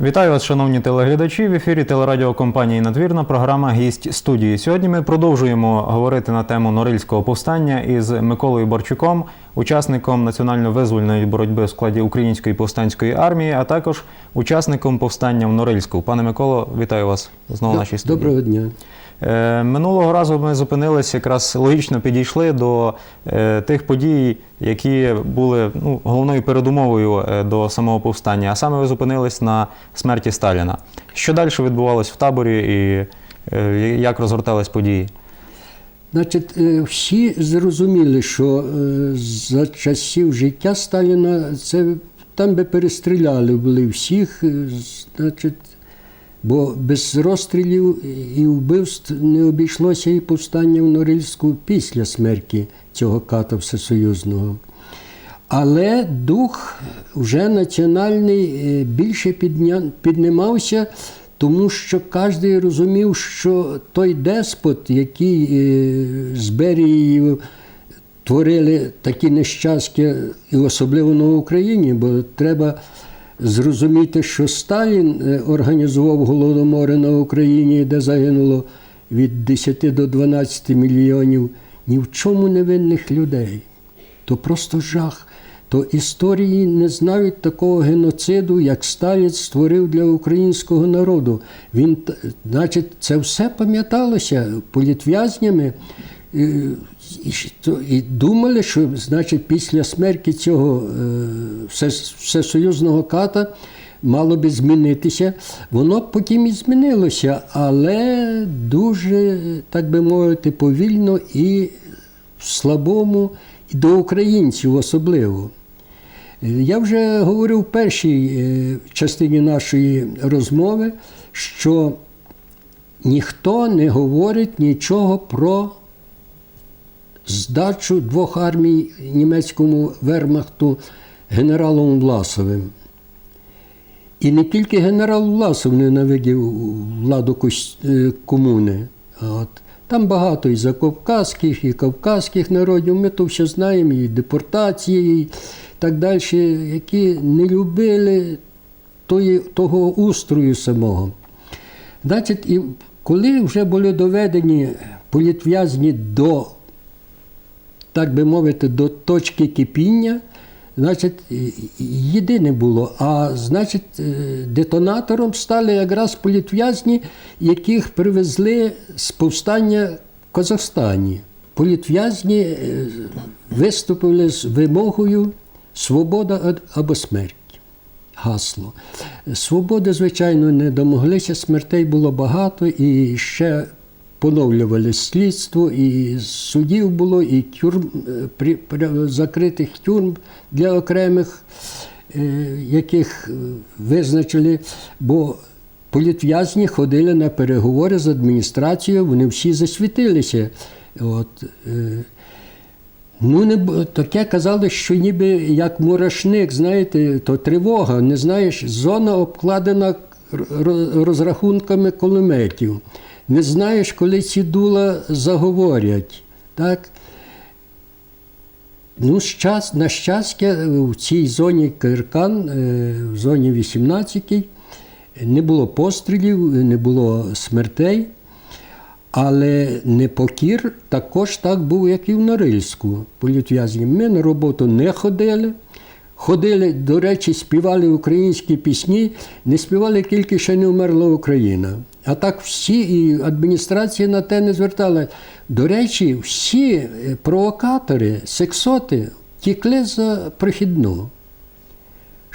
Вітаю вас, шановні телеглядачі. В ефірі телерадіокомпанії Надвірна програма Гість студії. Сьогодні ми продовжуємо говорити на тему Норильського повстання із Миколою Борчуком, учасником національно-визвольної боротьби в складі Української повстанської армії, а також учасником повстання в Норильську. Пане Миколо, вітаю вас знову в нашій студії. Доброго дня. Е, Минулого разу ми зупинилися, якраз логічно підійшли до е, тих подій, які були ну, головною передумовою е, до самого повстання. А саме ви зупинились на смерті Сталіна. Що далі відбувалось в таборі і як розгортались події? Значить, всі зрозуміли, що за часів життя Сталіна це там би перестріляли були всіх, значить, бо без розстрілів і вбивств не обійшлося і повстання в Норильську після смерті цього ката всесоюзного. Але дух вже національний е, більше піднімався, тому що кожен розумів, що той деспот, який е, з Берією творили такі нещастя, і особливо на Україні, бо треба зрозуміти, що Сталін е, організував голодомори на Україні, де загинуло від 10 до 12 мільйонів ні в чому невинних людей то просто жах. То історії не знають такого геноциду, як Сталін створив для українського народу. Він, значить, це все пам'яталося політв'язнями. І, і думали, що значить, після смерті цього е, всесоюзного ката мало би змінитися. Воно потім і змінилося, але дуже, так би мовити, повільно і слабому і до українців особливо. Я вже говорив в першій е, частині нашої розмови, що ніхто не говорить нічого про здачу двох армій німецькому вермахту генералом Власовим. І не тільки генерал Власов ненавидів владу е, комуни. От. Там багато і закавказьких, і кавказьких народів. Ми то все знаємо, і депортації, і так далі, які не любили тої, того устрою самого. Значить, і коли вже були доведені політв'язні до, так би мовити, до точки кипіння, значить, єдине було. А значить, е, детонатором стали якраз політв'язні, яких привезли з повстання в Казахстані. Політв'язні е, виступили з вимогою свобода або смерть. Гасло. Свободи, звичайно, не домоглися, смертей було багато і ще поновлювали слідство, і судів було, і тюрм, е, закритих тюрм для окремих, е, яких е, визначили, бо політв'язні ходили на переговори з адміністрацією, вони всі засвітилися. От, Ну, не таке казали, що ніби як мурашник, знаєте, то тривога, не знаєш, зона обкладена розрахунками кулеметів. Не знаєш, коли ці дула заговорять. Так? Ну, щас, на щастя, в цій зоні Киркан, е, в зоні 18, не було пострілів, не було смертей. Але непокір також так був, як і в Норильську політв'язні. Ми на роботу не ходили. Ходили, до речі, співали українські пісні, не співали тільки ще не вмерла Україна. А так всі, і адміністрація на те не звертала. До речі, всі е, провокатори, сексоти тікли за прохідну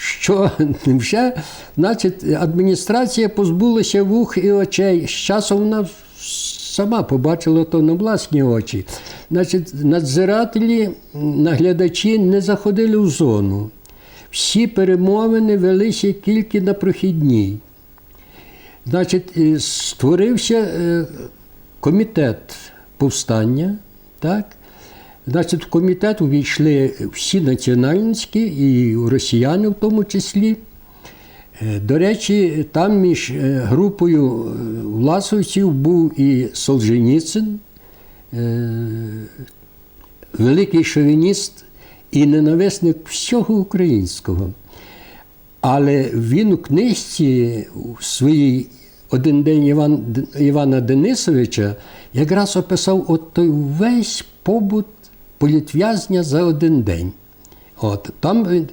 що вже, значить, адміністрація позбулася вух і очей. З часом вона сама побачила то на власні очі. Значить, надзирателі, наглядачі не заходили в зону. Всі перемовини велися тільки на прохідній. Значить, створився е, комітет повстання, так? Значить, в комітет увійшли всі національності, і росіяни в тому числі. Е, До речі, там між е, групою власовців був і Солженіцин, великий шовініст і ненависник всього українського. Але він у книжці у своїй один день Іван, Івана Денисовича якраз описав от той весь побут політв'язня за один день. От, там, він-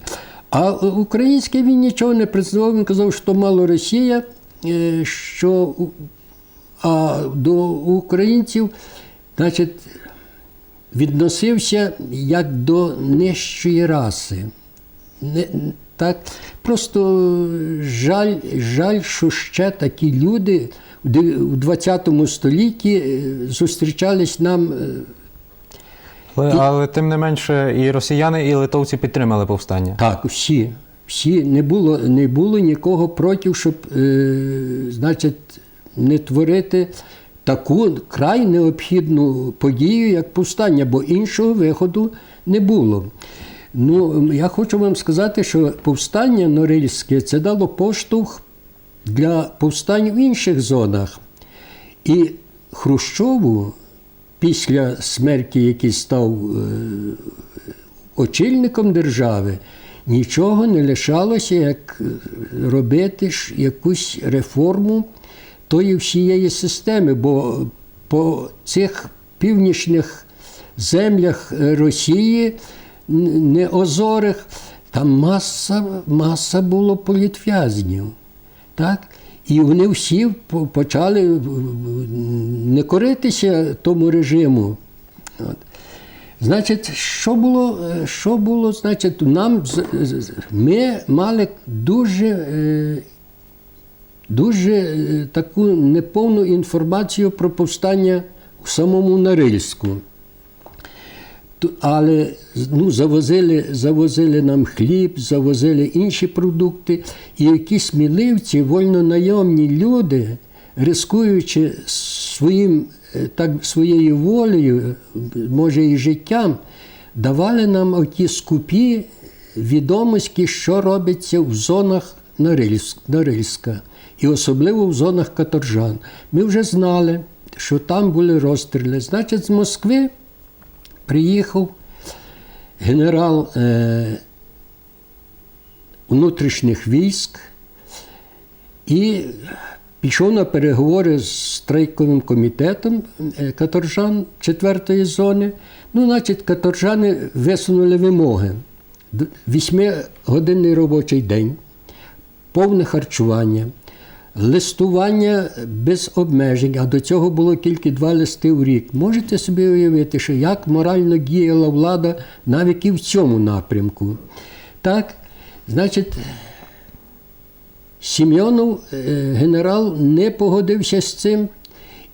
а український він нічого не признавав, він казав, що мало Росія, е, що а до українців, значить, відносився як до нижчої раси. Не, так, просто жаль, жаль, що ще такі люди у де- 20 столітті е, зустрічались нам. е, Але, але тим не менше, і росіяни, і литовці підтримали повстання. Так, всі. Всі не було, не було нікого проти, щоб, е, значить, не творити таку край необхідну подію, як повстання, бо іншого виходу не було. Ну, я хочу вам сказати, що повстання Норильське це дало поштовх для повстань в інших зонах. І Хрущову після смерті, який став е, очільником держави, нічого не лишалося, як е, робити ж якусь реформу тої всієї системи, бо по цих північних землях Росії, неозорих, там маса, маса було політв'язнів. Так? І вони всі почали не коритися тому режиму. От. Значить, що було, що було, значить, нам ми мали дуже, е, дуже е, таку неповну інформацію про повстання у самому Норильську. Але ну, завозили, завозили нам хліб, завозили інші продукти. І якісь сміливці, вольнонайомні люди, рискуючи своїм, е, так, своєю волею, може і життям, давали нам оті скупі відомості, що робиться в зонах Норильська, і особливо в зонах каторжан. Ми вже знали, що там були розстріли. Значить, з Москви приїхав генерал е, внутрішніх військ і пішов на переговори з страйковим комітетом е, каторжан 4-ї зони. Ну, значить, каторжани висунули вимоги. Вісьмигодинний робочий день, повне харчування, листування без обмежень, а до цього було тільки два листи в рік. Можете собі уявити, що як морально діяла влада навіть і в цьому напрямку. Так, значить, Сім'йонов, е, генерал, не погодився з цим,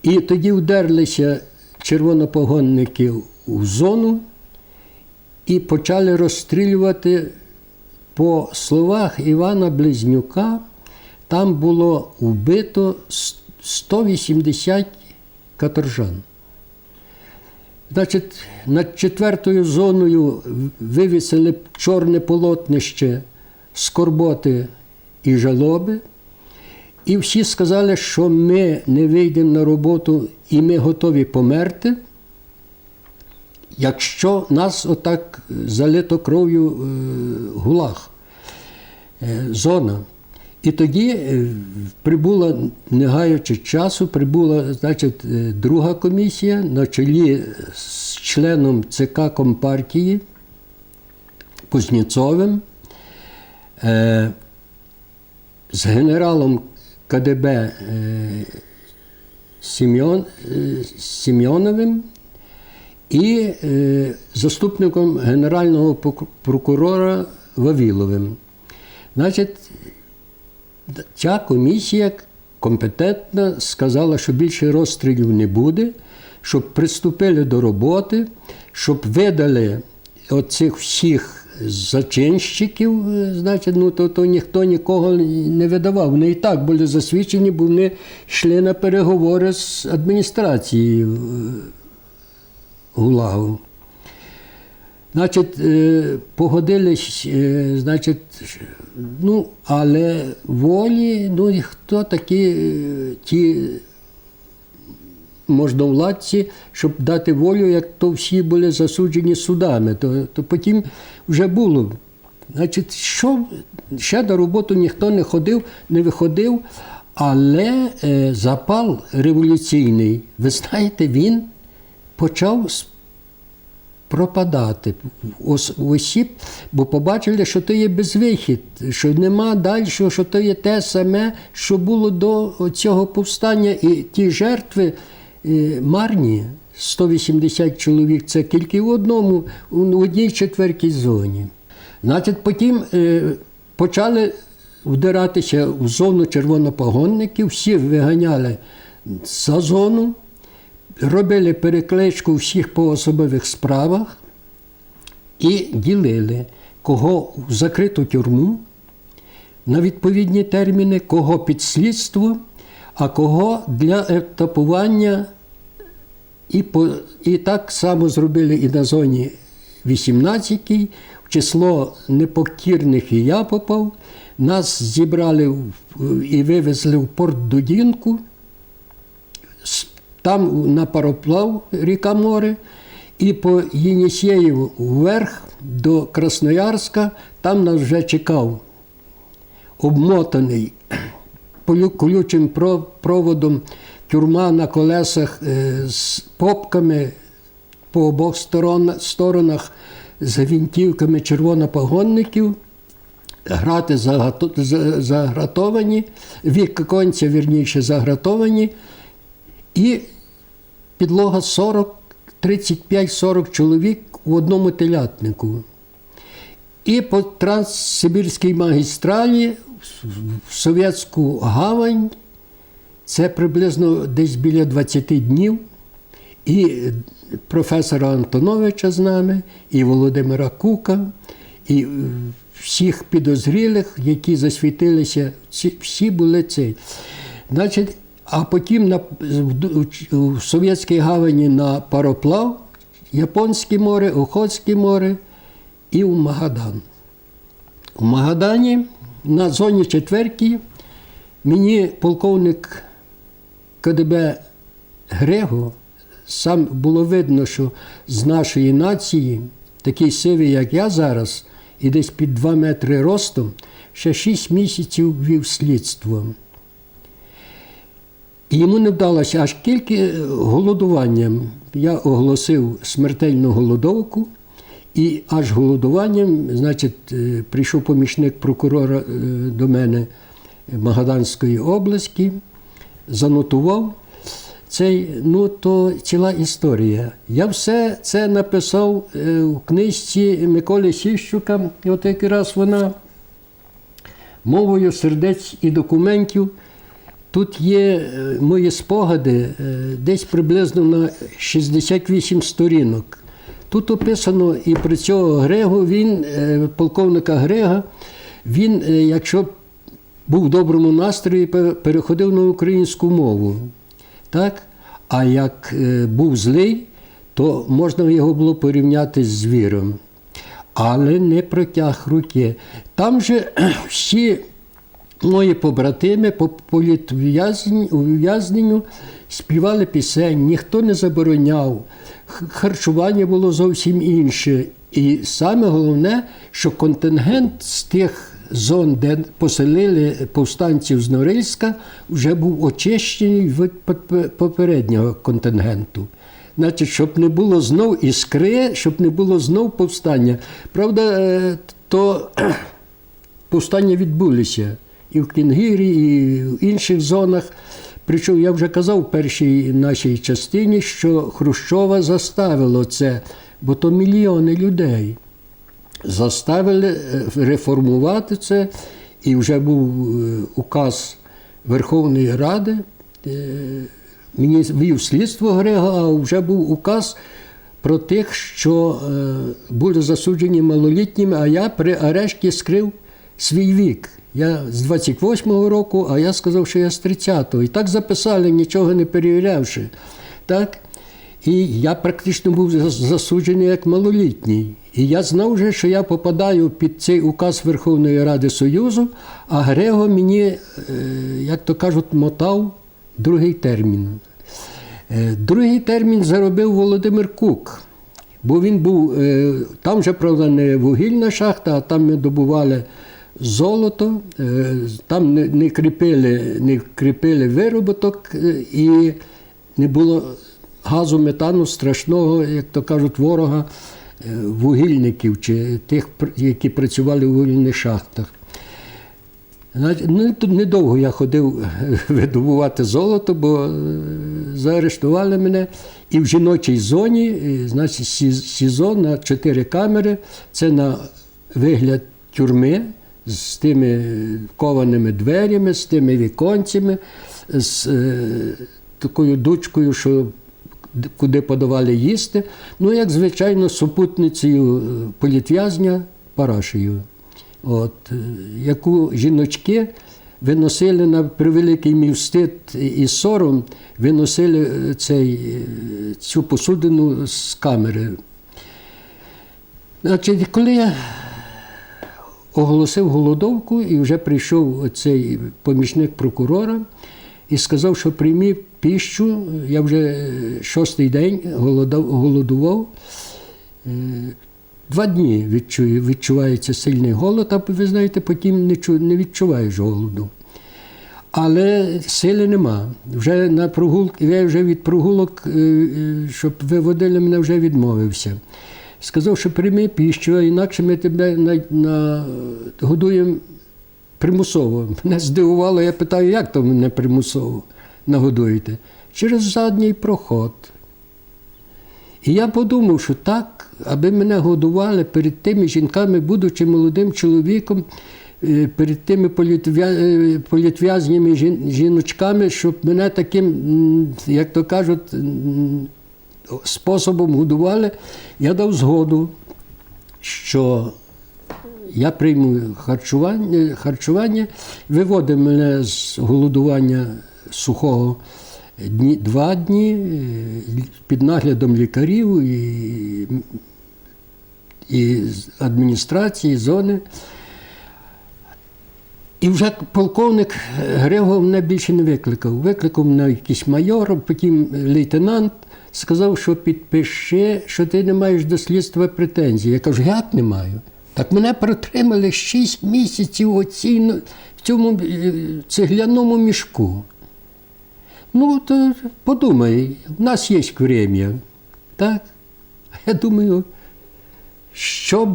і тоді вдерлися червонопогонники у зону і почали розстрілювати по словах Івана Близнюка. Там було вбито 180 каторжан. Значить, над четвертою зоною вивісили чорне полотнище скорботи і жалоби. І всі сказали, що ми не вийдемо на роботу і ми готові померти, якщо нас отак залито кров'ю е, гулаг, е, зона. І тоді е, прибула, не гаючи часу, прибула значить, е, друга комісія на чолі з членом ЦК Компартії Кузнєцовим, е, з генералом КДБ Сім'йоновим і заступником генерального прокурора Вавіловим. Значить, ця комісія компетентна сказала, що більше розстрілів не буде, щоб приступили до роботи, щоб видали оцих всіх зачинщиків, е, значить, ну то, то ніхто нікого не видавав. Вони і так були засвідчені, бо вони йшли на переговори з адміністрацією е, ГУЛАГу. Значить, е, погодились, е, значить, ну, але волі, ну і хто такі е, ті можновладці, щоб дати волю, як то всі були засуджені судами. То, то потім вже було Значить, що ще до роботи ніхто не ходив, не виходив, але запал революційний, ви знаєте, він почав пропадати у осіб, бо побачили, що то є безвихід, що нема далі, що то є те саме, що було до цього повстання, і ті жертви е, марні. 180 чоловік це тільки в одному, в одній четвертій зоні. Значить, потім е, почали вдиратися в зону червонопогонників, всі виганяли за зону, робили перекличку всіх по особових справах і ділили, кого в закриту тюрму на відповідні терміни, кого під слідство, а кого для етапування. І, по, і так само зробили і на зоні 18 в число непокірних і я попав. Нас зібрали і вивезли в порт Дудінку. Там на пароплав ріка море, і по Єнісєєву вверх до Красноярська, там нас вже чекав обмотаний колючим проводом тюрма на колесах е, з попками по обох сторонах, з гвинтівками червонопогонників. Грати загратовані, віконця, вірніше, загратовані, і підлога 40, 35-40 чоловік в одному телятнику. І по Транссибірській магістралі в Совєтську гавань, це приблизно десь біля 20 днів. І професора Антоновича з нами, і Володимира Кука, і е, всіх підозрілих, які засвітилися, всі були ці. Значить, а потім на, в, Совєтській гавані на пароплав, Японське море, Охотське море і в Магадан. У Магадані на зоні четвертій мені полковник КДБ Грего сам було видно, що з нашої нації, такий сивий, як я зараз, і десь під 2 метри ростом, ще 6 місяців вів слідство. Йому не вдалося аж тільки голодуванням. Я оголосив смертельну голодовку, і аж голодуванням, значить, е, прийшов помічник прокурора е, до мене Магаданської області, занотував цей, ну то ціла історія. Я все це написав е, в книжці Миколи Сіщука, і от якраз вона мовою сердець і документів. Тут є е, мої спогади е, десь приблизно на 68 сторінок. Тут описано і про цього Грегу, він, е, полковника Грега, він, якщо був в доброму настрої, переходив на українську мову. Так? А як був злий, то можна його було порівняти з звіром. Але не протяг руки. Там же всі мої побратими по ув'язненню співали пісень, ніхто не забороняв. Харчування було зовсім інше. І саме головне, що контингент з тих зон, де поселили повстанців з Норильська, вже був очищений від попереднього контингенту. Значить, щоб не було знов іскри, щоб не було знов повстання. Правда, е, то повстання відбулися і в Кінгірі, і в інших зонах. Причому я вже казав в першій нашій частині, що Хрущова заставило це, бо то мільйони людей. Заставили е, реформувати це, і вже був е, указ Верховної Ради. е, Мені вів слідство Грега, а вже був указ про тих, що були засуджені малолітніми, а я при арешті скрив свій вік. Я з 28-го року, а я сказав, що я з 30-го. І так записали, нічого не перевірявши. Так? І я практично був засуджений як малолітній. І я знав вже, що я попадаю під цей указ Верховної Ради Союзу, а Грего мені, е, як то кажуть, мотав другий термін. Е, Другий термін заробив Володимир Кук. Бо він був, е, там же, правда, не вугільна шахта, а там ми добували золото, е, там не, не, кріпили, не кріпили вироботок е, і не було газу метану страшного, як то кажуть, ворога е, вугільників чи тих, які працювали у вугільних шахтах. Ну, недовго я ходив видобувати золото, бо заарештували мене. І в жіночій зоні, значить, сі- СІЗО на чотири камери, це на вигляд тюрми з тими кованими дверями, з тими віконцями, з е, такою дучкою, що куди подавали їсти. Ну, як звичайно, супутницею е, політв'язня Парашею от, е, яку жіночки виносили на превеликий мій встид і сором, виносили е, цей, цю посудину з камери. Значить, коли оголосив голодовку, і вже прийшов цей помічник прокурора і сказав, що приймі піщу, я вже шостий день голодував. Е, Два дні відчувається сильний голод, а ви знаєте, потім не відчуваєш голоду. Але сили нема. Вже на прогулки, я вже від прогулок, е, е, щоб виводили мене, вже відмовився. Сказав, що прийми піщу, інакше ми тебе на, на, годуємо примусово. Мене здивувало, я питаю, як то мене примусово нагодуєте? Через задній проход. І я подумав, що так, аби мене годували перед тими жінками, будучи молодим чоловіком, е, перед тими е, політв'язніми жіночками, щоб мене таким, як то кажуть, способом годували, я дав згоду, що я прийму харчування, харчування виводив мене з голодування сухого дні, два дні е, під наглядом лікарів і, і адміністрації, зони. І вже полковник Григов мене більше не викликав. Викликав мене якийсь майор, потім лейтенант, сказав, що підпиши, що ти не маєш до слідства претензій. Я кажу, як не маю? Так мене протримали 6 місяців оці, ну, в цьому е, цегляному мішку. Ну, то подумай, в нас є время. Так? Я думаю, що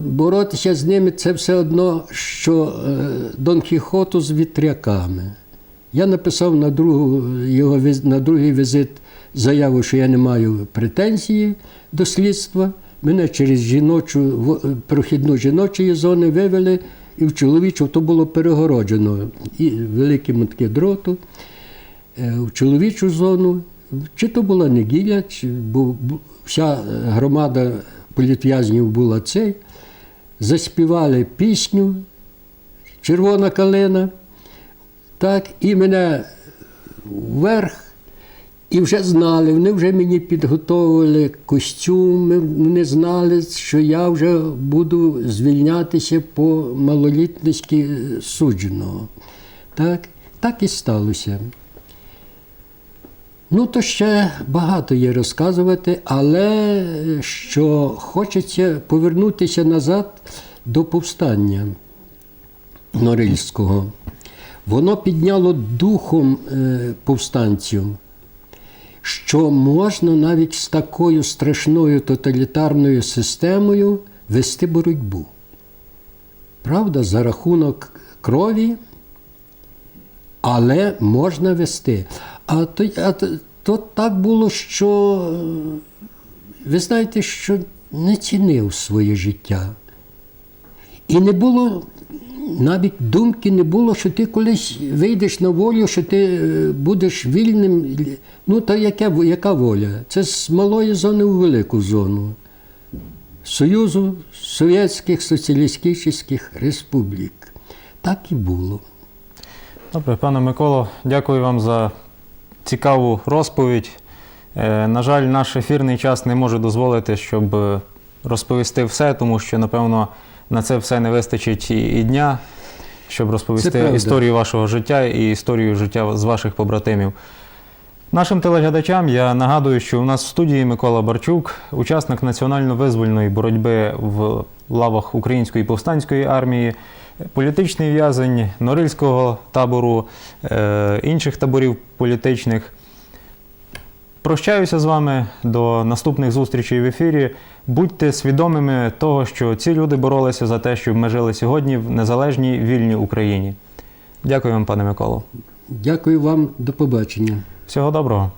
боротися з ними, це все одно, що е, Дон Кіхоту з вітряками. Я написав на, другу, його, на другий візит заяву, що я не маю претензії до слідства. Мене через жіночу, в- прохідну жіночої зони вивели, і в чоловічу то було перегороджено і великим таке дроту е, в чоловічу зону. Чи то була неділя, чи бо вся е, громада політв'язнів була цей. Заспівали пісню Червона калина. Так, і мене вверх. І вже знали, вони вже мені підготовили костюми, вони знали, що я вже буду звільнятися по малолітності судженого. Так, так і сталося. Ну, то ще багато є розказувати, але що хочеться повернутися назад до повстання Норильського. Воно підняло духом е, повстанців, що можна навіть з такою страшною тоталітарною системою вести боротьбу. Правда, за рахунок крові, але можна вести. А то, а то, так було, що е, ви знаєте, що не цінив своє життя. І не було навіть думки не було, що ти колись вийдеш на волю, що ти е, будеш вільним. Ну, та яка, яка воля? Це з малої зони у велику зону. Союзу Совєтських Соціалістичних Республік. Так і було. Добре, пане Миколо, дякую вам за цікаву розповідь. Е, На жаль, наш ефірний час не може дозволити, щоб е, розповісти все, тому що, напевно, на це все не вистачить і і дня, щоб розповісти історію вашого життя і історію життя з ваших побратимів. Нашим телеглядачам я нагадую, що у нас в студії Микола Барчук, учасник національно-визвольної боротьби в лавах Української повстанської армії, політичний в'язень Норильського табору, е, інших таборів політичних. Прощаюся з вами до наступних зустрічей в ефірі. Будьте свідомими того, що ці люди боролися за те, щоб ми жили сьогодні в незалежній вільній Україні. Дякую вам, пане Миколо. Дякую вам, до побачення. Всього доброго.